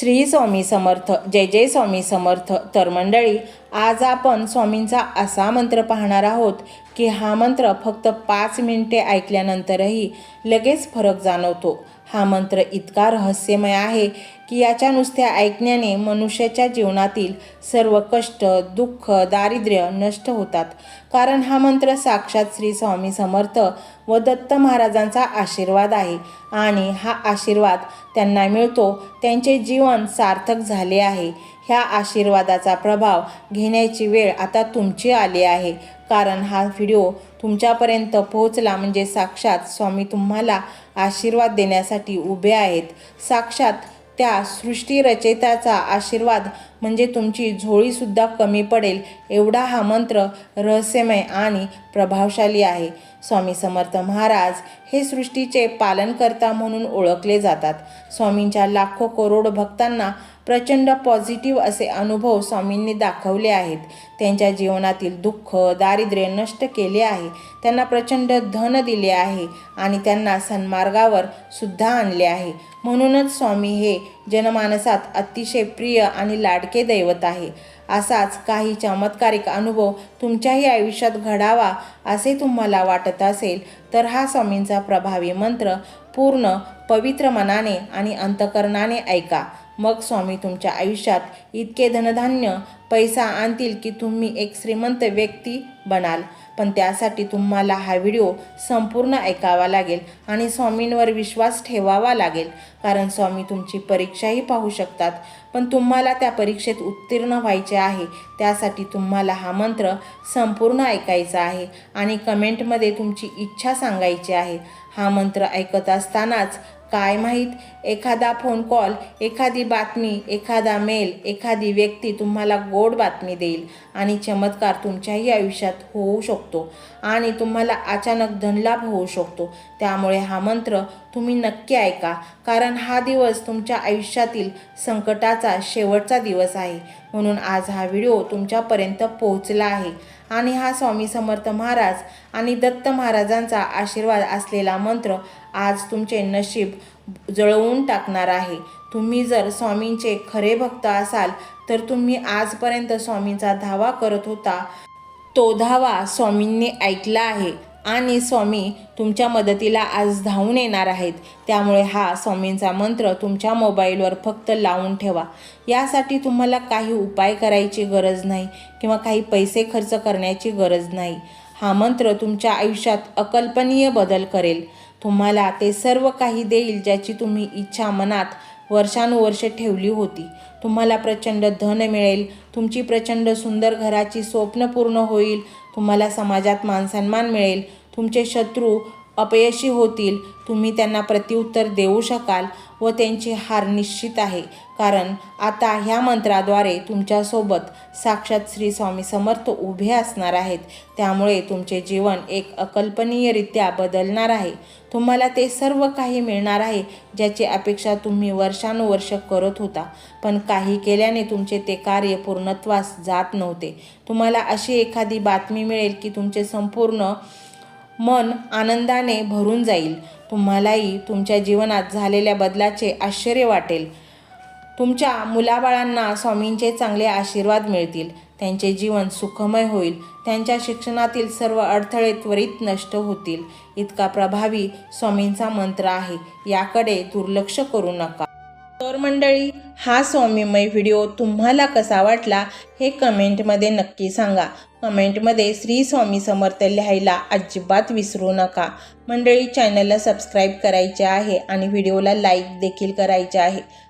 श्री स्वामी समर्थ जय जय स्वामी समर्थ. तर मंडळी आज आपण स्वामींचा असा मंत्र पाहणार आहोत की हा मंत्र फक्त पाच मिनिटे ऐकल्यानंतरही लगेच फरक जाणवतो. हा मंत्र इतका रहस्यमय आहे की याच्या नुसत्या ऐकण्याने मनुष्याच्या जीवनातील सर्व कष्ट दुःख दारिद्र्य नष्ट होतात. कारण हा मंत्र साक्षात श्री स्वामी समर्थ व दत्त महाराजांचा आशीर्वाद आहे आणि हा आशीर्वाद त्यांना मिळतो त्यांचे जीवन सार्थक झाले आहे. ह्या आशीर्वादाचा प्रभाव घेण्याची वेळ आता तुमची आली आहे. कारण हा व्हिडिओ तुमच्यापर्यंत पोहोचला म्हणजे साक्षात स्वामी तुम्हाला आशीर्वाद देण्यासाठी उभे आहेत. साक्षात त्या सृष्टी रचयिताचा आशीर्वाद म्हणजे तुमची झोळीसुद्धा कमी पडेल एवढा हा मंत्र रहस्यमय आणि प्रभावशाली आहे. स्वामी समर्थ महाराज हे सृष्टीचे पालनकर्ता म्हणून ओळखले जातात. स्वामींच्या लाखो करोड भक्तांना प्रचंड पॉझिटिव्ह असे अनुभव स्वामींनी दाखवले आहेत. त्यांच्या जीवनातील दुःख दारिद्र्य नष्ट केले आहे. त्यांना प्रचंड धन दिले आहे आणि त्यांना सन्मार्गावर सुद्धा आणले आहे. म्हणूनच स्वामी हे जनमानसात अतिशय प्रिय आणि लाडके दैवत आहे. असाच काही चमत्कारिक अनुभव तुमच्याही आयुष्यात घडावा असे तुम्हाला वाटत असेल तर हा स्वामींचा प्रभावी मंत्र पूर्ण पवित्र मनाने आणि अंतकरणाने ऐका. मग स्वामी तुमच्या आयुष्यात इतके धनधान्य पैसा आणतील की तुम्ही एक श्रीमंत व्यक्ती बनाल. पण त्यासाठी तुम्हाला हा व्हिडिओ संपूर्ण ऐकावा लागेल आणि स्वामींवर विश्वास ठेवावा लागेल. कारण स्वामी तुमची परीक्षाही पाहू शकतात. पण तुम्हाला त्या परीक्षेत उत्तीर्ण व्हायचे आहे. त्यासाठी तुम्हाला हा मंत्र संपूर्ण ऐकायचा आहे आणि कमेंटमध्ये तुमची इच्छा सांगायची आहे. हा मंत्र ऐकत असतानाच काय माहीत? एखादा फोन कॉल एखादी बातमी एखादा मेल एखादी व्यक्ती तुम्हाला गोड बातमी देईल आणि चमत्कार तुमच्याही आयुष्यात होऊ शकतो आणि तुम्हाला अचानक धनलाभ होऊ शकतो. त्यामुळे हा मंत्र तुम्ही नक्की ऐका कारण हा दिवस तुमच्या आयुष्यातील संकटाचा शेवटचा दिवस आहे. म्हणून आज हा व्हिडिओ तुमच्यापर्यंत पोहोचला आहे. आणि हा स्वामी समर्थ महाराज आणि दत्त महाराजांचा आशीर्वाद असलेला मंत्र आज तुमचे नशीब जळवून टाकणार आहे. तुम्ही जर स्वामींचे खरे भक्त असाल तर तुम्ही आजपर्यंत स्वामींचा धावा करत होता. तो धावा स्वामींनी ऐकला आहे आणि स्वामी तुमच्या मदतीला आज धावून येणार आहेत. त्यामुळे हा स्वामींचा मंत्र तुमच्या मोबाईलवर फक्त लावून ठेवा. यासाठी तुम्हाला काही उपाय करायची गरज नाही किंवा काही पैसे खर्च करण्याची गरज नाही. हा मंत्र तुमच्या आयुष्यात अकल्पनीय बदल करेल. तुम्हाला ते सर्व काही देईल ज्याची तुम्ही इच्छा मनात वर्षानुवर्षे ठेवली होती. तुम्हाला प्रचंड धन मिळेल. तुमची प्रचंड सुंदर घराची स्वप्न पूर्ण होईल. तुम्हाला समाजात मानसन्मान मिळेल. तुमचे शत्रू अपयशी होतील. तुम्ही त्यांना प्रत्युत्तर देऊ शकाल व त्यांची हार निश्चित आहे. कारण आता ह्या मंत्राद्वारे तुमच्यासोबत साक्षात श्री स्वामी समर्थ उभे असणार आहेत. त्यामुळे तुमचे जीवन एक अकल्पनीयरित्या बदलणार आहे. तुम्हाला ते सर्व काही मिळणार आहे ज्याची अपेक्षा तुम्ही वर्षानुवर्ष करत होता. पण काही केल्याने तुमचे ते कार्य पूर्णत्वास जात नव्हते. तुम्हाला अशी एखादी बातमी मिळेल की तुमचे संपूर्ण मन आनंदाने भरून जाईल. तुम्हालाही तुमच्या जीवनात झालेल्या बदलाचे आश्चर्य वाटेल. तुमच्या मुलाबाळांना स्वामींचे चांगले आशीर्वाद मिळतील. त्यांचे जीवन सुखमय होईल. त्यांच्या शिक्षणातील सर्व अडथळे त्वरित नष्ट होतील. इतका प्रभावी स्वामींचा मंत्र आहे. याकडे दुर्लक्ष करू नका. तर मंडळी हा स्वामीमय व्हिडिओ तुम्हाला कसा वाटला हे कमेंटमध्ये नक्की सांगा. कमेंटमध्ये श्री स्वामी समर्थ लिहायला अजिबात विसरू नका. मंडळी चॅनलला सबस्क्राईब करायचे आहे आणि व्हिडिओला लाईक देखील करायचे आहे.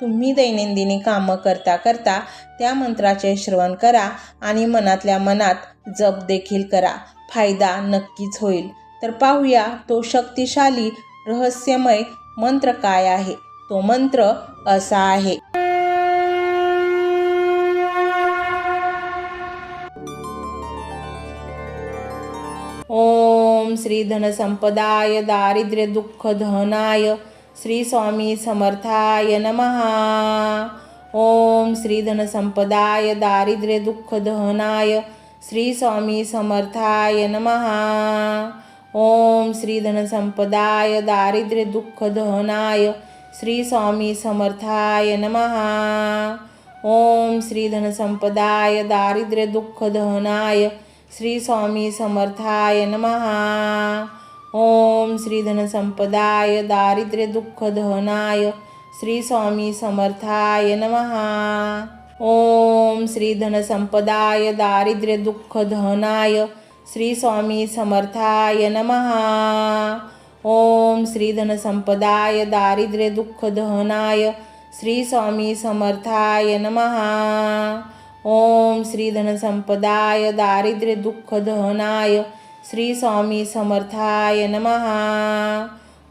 तुम्ही दैनंदिनी कामं करता करता त्या मंत्राचे श्रवण करा आणि मनातल्या मनात जप देखील करा. फायदा नक्कीच होईल. तर पाहूया तो शक्तिशाली रहस्यमय मंत्र काय आहे? तो मंत्र असा आहे. ओम श्री धनसंपदाय दारिद्र्य दुःख धनाय श्री स्वामी समर्थाय नमहा ओम श्री धनसंपदाय दारिद्र्य दुःख दहनाय श्री स्वामी समर्थाय नमहा ओम श्री धनसंपदाय दारिद्र्य दुःख दहनाय श्री स्वामी समर्थाय नमहा ओम श्री धनसंपदाय दारिद्र्य दुःख दहनाय श्री स्वामी समर्थाय नमहा ओम श्री धनसंपदाय दारिद्र्य दुःख दहनाय श्री स्वामी समर्थाय नमहा ओम श्री धनसंपदाय दारिद्र्य दुःख दहनाय श्री स्वामी समर्थाय नमहा ओम श्री धनसंपदाय दारिद्र्य दुःख दहनाय श्री स्वामी समर्थाय नमहा ओम श्री धनसंपदाय दारिद्र्य दुःख दहनाय श्री स्वामी समर्थाय नमहा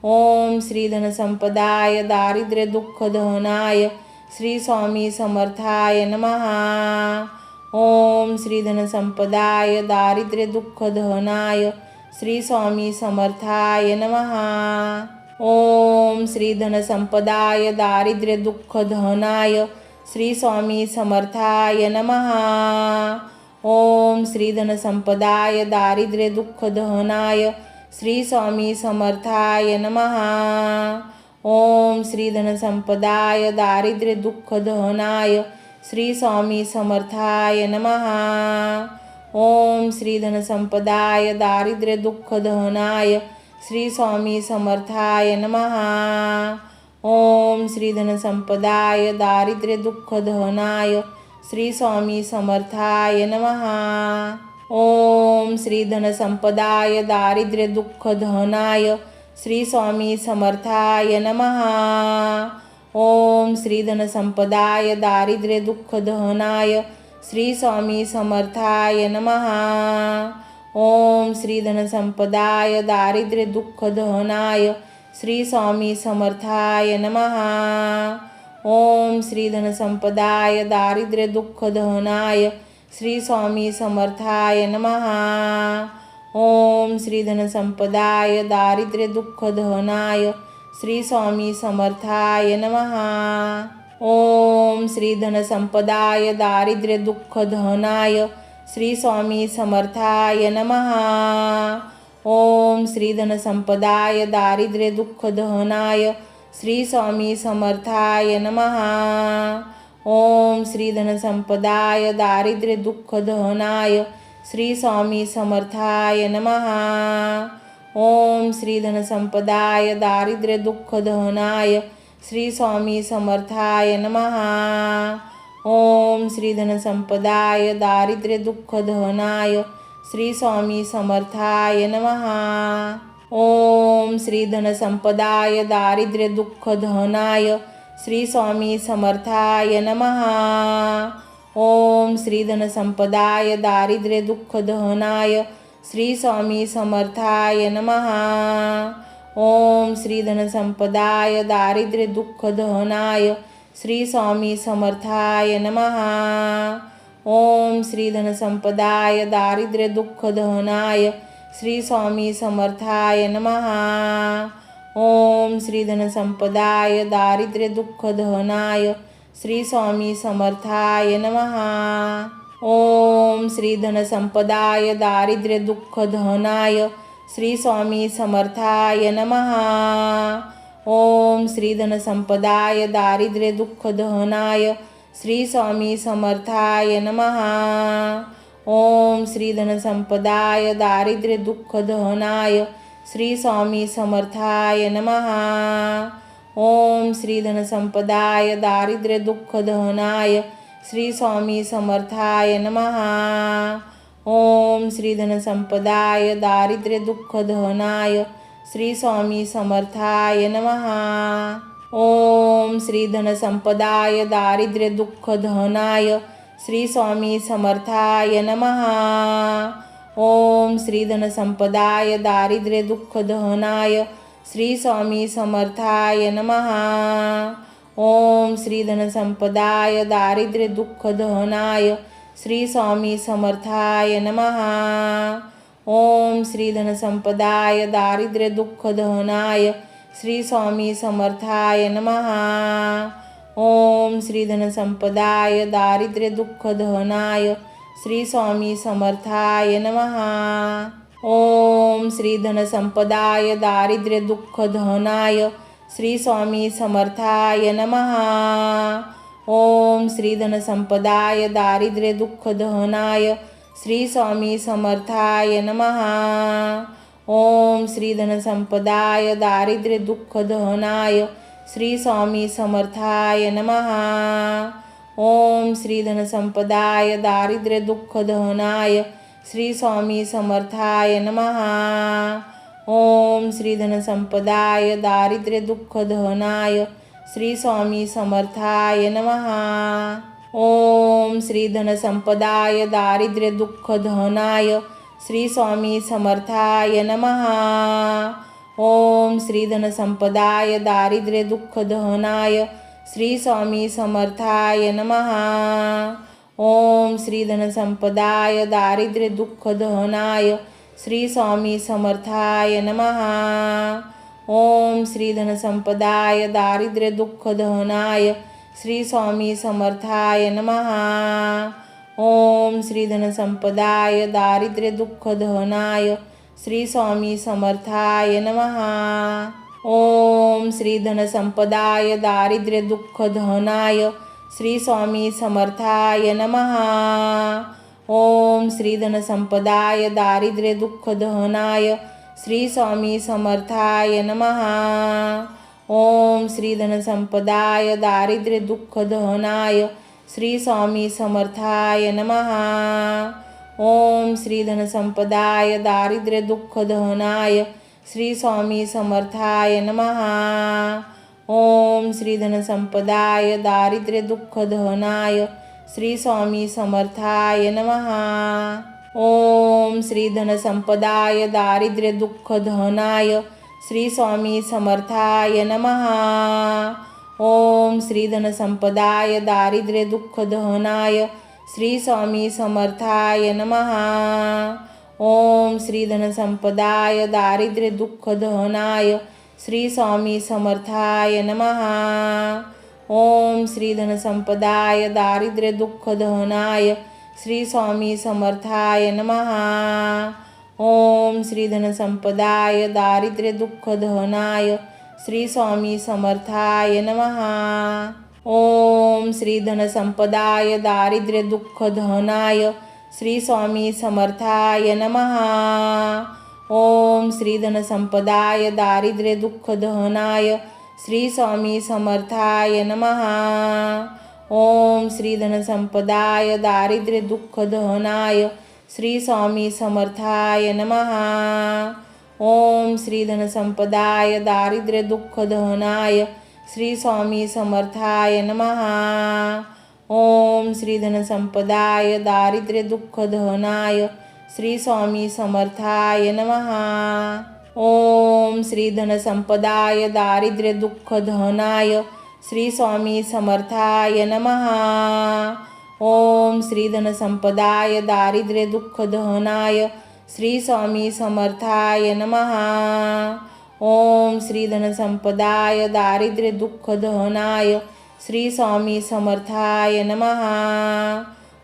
ओम श्री धनसंपदाय दारिद्र्य दुःख दहनाय श्री स्वामी समर्थाय नमहा ओम श्री धनसंपदाय दारिद्र्य दुःख दहनाय श्री स्वामी समर्थाय नमहा ओम श्री धनसंपदाय दारिद्र्य दुःख दहनाय श्री स्वामी समर्थाय नमहा ओम श्री धनसंपदाय दारिद्र्य दुःख दहनाय श्री स्वामी समर्थाय नमहा ओम श्री धनसंपदाय दारिद्र्य दुःख दहनाय श्री स्वामी समर्थाय नमहा ओम श्री धनसंपदाय दारिद्र्य दुःख दहनाय श्री स्वामी समर्थाय नमहा ओम श्री धनसंपदाय दारिद्र्य दुःख दहनाय श्री स्वामी समर्थाय नमहा ओम श्री धनसंपदाय दारिद्र्य दुःख धनाय श्री स्वामी समर्थाय नमहा ओम श्री धनसंपदाय दारिद्र्य दुःख दहनाय श्री स्वामी समर्थाय नमहा ओम श्री धनसंपदाय दारिद्र्य दुःख दहनाय श्री स्वामी समर्थाय नमहा ओम श्री धनसंपदाय दारिद्र्य दुःख दहनाय श्री स्वामी समर्थाय नमहा ओम श्री धनसंपदाय दारिद्र्य दुःख दहनाय श्री स्वामी समर्थाय नमहा ओम श्री धनसंपदाय दारिद्र्य दुःख दहनाय श्री स्वामी समर्थाय नमहा ओम श्री धनसंपदाय दारिद्र्य दुःख दहनाय श्री स्वामी समर्थाय नमहा ओम श्री धनसंपदाय दारिद्र्य दुःख दहनाय श्री स्वामी समर्थाय नमहा ओम श्री धनसंपदाय दारिद्र्य दुःख दहनाय श्री स्वामी समर्थाय नमहा ओम श्री धनसंपदाय दारिद्र्य दुःख दहनाय श्री स्वामी समर्थाय नमहा ओम श्री धनसंपदाय दारिद्र्य दुःख धनाय श्री स्वामी समर्थाय नमहा ओम श्री धनसंपदाय दारिद्र्य दुःख दहनाय श्री स्वामी समर्थाय नमहा ओम श्री धनसंपदाय दारिद्र्य दुःख दहनाय श्री स्वामी समर्थाय नमहा ओम श्री धनसंपदाय दारिद्र्य दुःख दहनाय श्री स्वामी समर्थाय नमहा ओम श्री धनसंपदाय दारिद्र्य दुःख दहनाय श्री स्वामी समर्थाय नमहा ओम श्री धनसंपदाय दारिद्र्य दुःख दहनाय श्री स्वामी समर्थाय नमहा ओम श्री धनसंपदाय दारिद्र्य दुःख दहनाय श्री स्वामी समर्थाय नमहा ओम श्री धनसंपदाय दारिद्र्य दुःख दहनाय श्री स्वामी समर्थाय नमहा ओम श्री धनसंपदाय दारिद्र्य दुःख दहनाय श्री स्वामी समर्थाय नमहा ओम श्री धनसंपदाय दारिद्र्य दुःख दहनाय श्री स्वामी समर्थाय नमहा ओम श्री धनसंपदाय दारिद्र्य दुःख दहनाय श्री स्वामी समर्थाय नमहा ओम श्री धनसंपदाय दारिद्र्य दुःख दहनाय श्री स्वामी समर्थाय नमहा ओम श्री धनसंपदाय दारिद्र्य दुःख दहनाय श्री स्वामी समर्थाय नमहा ओम श्री धनसंपदाय दारिद्र्य दुःख दहनाय श्री स्वामी समर्थाय नमहा ओम श्री धनसंपदाय दारिद्र्य दुःख दहनाय श्री स्वामी समर्थाय नमहा ओम श्री धनसंपदाय दारिद्र्य दुःख दहनाय श्री स्वामी समर्थाय नमहा ओम श्री धनसंपदाय दारिद्र्य दुःख दहनाय श्री स्वामी समर्थाय नमहा ओम श्री धनसंपदाय दारिद्र्य दुःख दहनाय श्री स्वामी समर्थाय नमहा ओम श्री धनसंपदाय दारिद्र्य दुःख दहनाय श्री स्वामी समर्थाय नमहा ओम श्री धनसंपदाय दारिद्र्य दुःख दहनाय श्री स्वामी समर्थाय नमहा ओम श्री धनसंपदाय दारिद्र्य दुःख दहनाय श्री स्वामी समर्थाय नमहा ओम श्री धनसंपदाय दारिद्र्य दुःख दहनाय श्री स्वामी समर्थाय नमहा ओम श्री धनसंपदाय दारिद्र्य दुःख दहनाय श्री स्वामी समर्थाय नमहा ओम श्री धनसंपदाय दारिद्र्य दुःख दहनाय श्री स्वामी समर्थाय नमहा ओम श्री धनसंपदाय दारिद्र्य दुःख दहनाय श्री स्वामी समर्थाय नमहा ओम श्री धनसंपदाय दारिद्र्य दुःख धनाय श्री स्वामी समर्थाय नमहा ओम श्री धनसंपदाय दारिद्र्य दुःख दहनाय श्री स्वामी समर्थाय नमहा ओम श्री धनसंपदाय दारिद्र्य दुःख दहनाय श्री स्वामी समर्थाय नमहा ओम श्री धनसंपदाय दारिद्र्य दुःख दहनाय श्री स्वामी समर्थाय नमहा ओम श्री धनसंपदाय दारिद्र्य दुःख दहनाय श्री स्वामी समर्थाय नमहा ओम श्री धनसंपदाय दारिद्र्य दुःख दहनाय श्री स्वामी समर्थाय नमहा ओम श्री धनसंपदाय दारिद्र्य दुःख दहनाय श्री स्वामी समर्थाय नमहा ओम श्री धनसंपदाय दारिद्र्य दुःख दहनाय श्री स्वामी समर्थाय नमहा ओम श्री धनसंपदाय दारिद्र्य दुःख दहनाय श्री स्वामी समर्थाय नमहा ओम श्री धनसंपदाय दारिद्र्य दुःख दहनाय श्री स्वामी समर्थाय नमहा ओम श्री धनसंपदाय दारिद्र्य दुःख धनाय श्री स्वामी समर्थाय नमहा ओम श्री धनसंपदाय दारिद्र्य दुःख दहनाय श्री स्वामी समर्थाय नमहा ओम श्री धनसंपदाय दारिद्र्य दुःख दहनाय श्री स्वामी समर्थाय नमहा ओम श्री धनसंपदाय दारिद्र्य दुःख दहनाय श्री स्वामी समर्थाय नमहा ओम श्री धनसंपदाय दारिद्र्य दुःख दहनाय श्री स्वामी समर्थाय नमहा ओम श्री धनसंपदाय दारिद्र्य दुःख दहनाय श्री स्वामी समर्थाय नमहा ओम श्री धनसंपदाय दारिद्र्य दुःख दहनाय श्री स्वामी समर्थाय नमहा ओम श्री धनसंपदाय दारिद्र्य दुःख दहनाय श्री स्वामी समर्थाय नमहा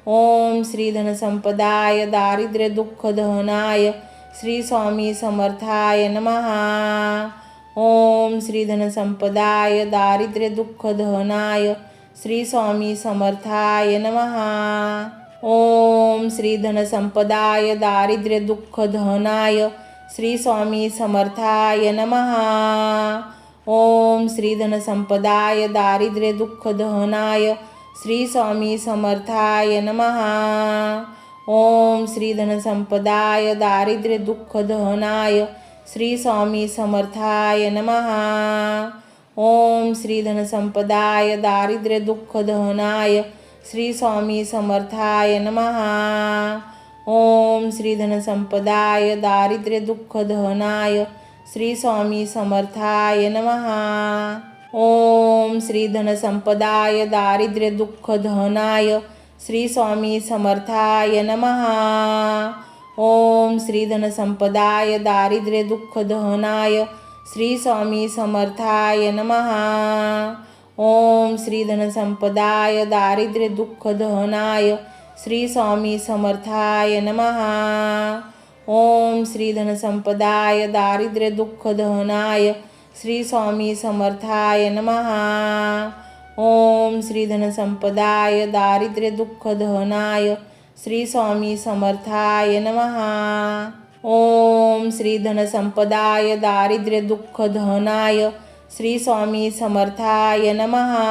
ओम श्री धनसंपदाय दारिद्र्य दुःख दहनाय श्री स्वामी समर्थाय नमहा ओम श्री धनसंपदाय दारिद्र्य दुःख दहनाय श्री स्वामी समर्थाय नमहा ओम श्री धनसंपदाय दारिद्र्य दुःख दहनाय श्री स्वामी समर्थाय नमहा ओम श्री धनसंपदाय दारिद्र्य दुःख दहनाय श्री स्वामी समर्थाय नमहा ओम श्री धनसंपदाय दारिद्र्य दुःख दहनाय श्री स्वामी समर्थाय नमहा ओम श्री धनसंपदाय दारिद्र्य दुःख दहनाय श्री स्वामी समर्थाय नमहा ओम श्री धनसंपदाय दारिद्र्य दुःख दहनाय श्री स्वामी समर्थाय नमहा ओम श्री धनसंपदाय दारिद्र्य दुःख दहनाय श्री स्वामी समर्थाय नमहा ओम श्री धनसंपदाय दारिद्र्य दुःख दहनाय श्री स्वामी समर्थाय नमहा ओम श्री धनसंपदाय दारिद्र्य दुःख दहनाय श्री स्वामी समर्थाय नमहा ओम श्री धनसंपदाय दारिद्र्य दुःख दहनाय श्री स्वामी समर्थाय नमहा ओम श्री धनसंपदाय दारिद्र्य दुःख दहनाय श्री स्वामी समर्थाय नमहा ओम श्री धनसंपदाय दारिद्र्य दुःख दहनाय श्री स्वामी समर्थाय नमहा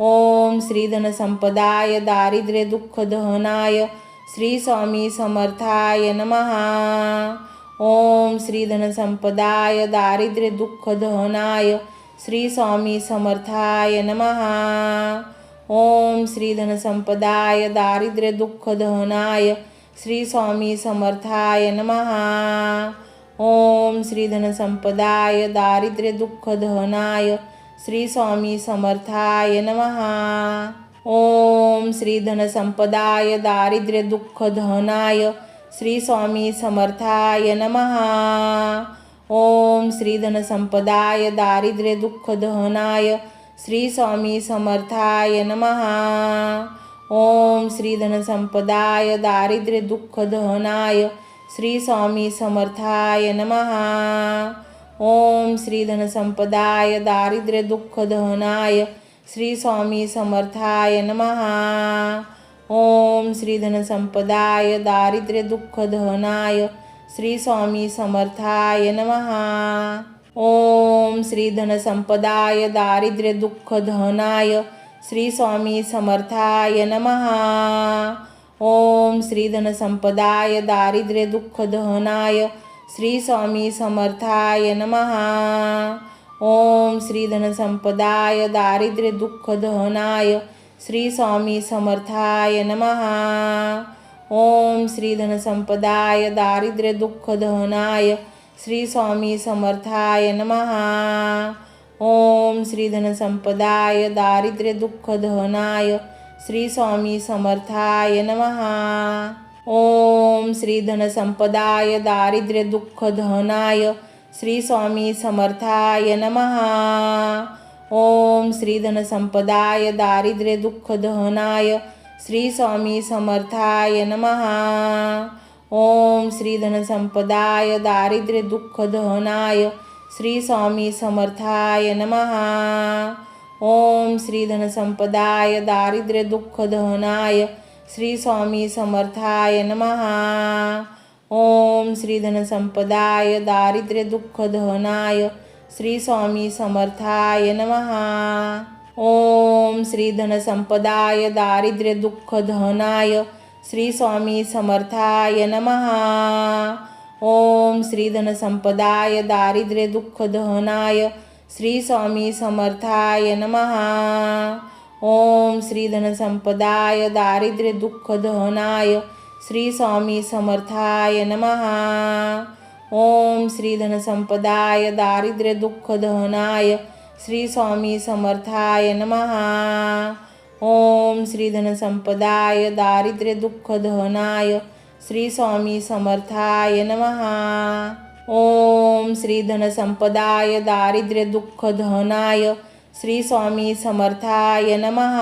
ओम श्री धनसंपदाय दारिद्र्य दुःख दहनाय श्री स्वामी समर्थाय नमहा ओम श्री धनसंपदाय दारिद्र्य दुःख दहनाय श्री स्वामी समर्थाय नमहा ओम श्री धनसंपदाय दारिद्र्य दुःख दहनाय श्री स्वामी समर्थाय नमहा ओम श्री धनसंपदाय दारिद्र्य दुःख दहनाय श्री स्वामी समर्थाय नमहा ओम श्री धनसंपदाय दारिद्र्य दुःख धनाय श्री स्वामी समर्थाय नमहा ओम श्री धनसंपदाय दारिद्र्य दुःख दहनाय श्री स्वामी समर्थाय नमहा ओम श्री धनसंपदाय दारिद्र्य दुःख दहनाय श्री स्वामी समर्थाय नमहा ओम श्री धनसंपदाय दारिद्र्य दुःख दहनाय श्री स्वामी समर्थाय नमहा ओम श्री धनसंपदाय दारिद्र्य दुःख दहनाय श्री स्वामी समर्थाय नमहा ओम श्री धनसंपदाय दारिद्र्य दुःख दहनाय श्री स्वामी समर्थाय नमहा ओम श्री धनसंपदाय दारिद्र्य दुःख दहनाय श्री स्वामी समर्थाय नमहा ओम श्री धनसंपदाय दारिद्र्य दुःख दहनाय श्री स्वामी समर्थाय नमहा ओम श्री धनसंपदाय दारिद्र्य दुःख दहनाय श्री स्वामी समर्थाय नमहा ओम श्री धनसंपदाय दारिद्र्य दुःख दहनाय श्री स्वामी समर्थाय नमहा ओम श्री धनसंपदाय दारिद्र्य दुःख धनाय श्री स्वामी समर्थाय नमहा ओम श्री धनसंपदाय दारिद्र्य दुःख दहनाय श्री स्वामी समर्थाय नमहा ओम श्री धनसंपदाय दारिद्र्य दुःख दहनाय श्री स्वामी समर्थाय नमहा ओम श्री धनसंपदाय दारिद्र्य दुःख दहनाय श्री स्वामी समर्थाय नमहा ओम श्री धनसंपदाय दारिद्र्य दुःख दहनाय श्री स्वामी समर्थाय नमहा ओम श्री धनसंपदाय दारिद्र्य दुःख दहनाय श्री स्वामी समर्थाय नमहा ओम श्री धनसंपदाय दारिद्र्य दुःख दहनाय श्री स्वामी समर्थाय नमहा ओम श्री धनसंपदाय दारिद्र्य दुःख दहनाय श्री स्वामी समर्थाय नमहा ओम श्री धनसंपदाय दारिद्र्य दुःख दहनाय श्री स्वामी समर्थाय नमहा ओम श्री धनसंपदाय दारिद्र्य दुःख दहनाय श्री स्वामी समर्थाय नमहा ओम श्री धनसंपदाय दारिद्र्य दुःख दहनाय श्री स्वामी समर्थाय नमः.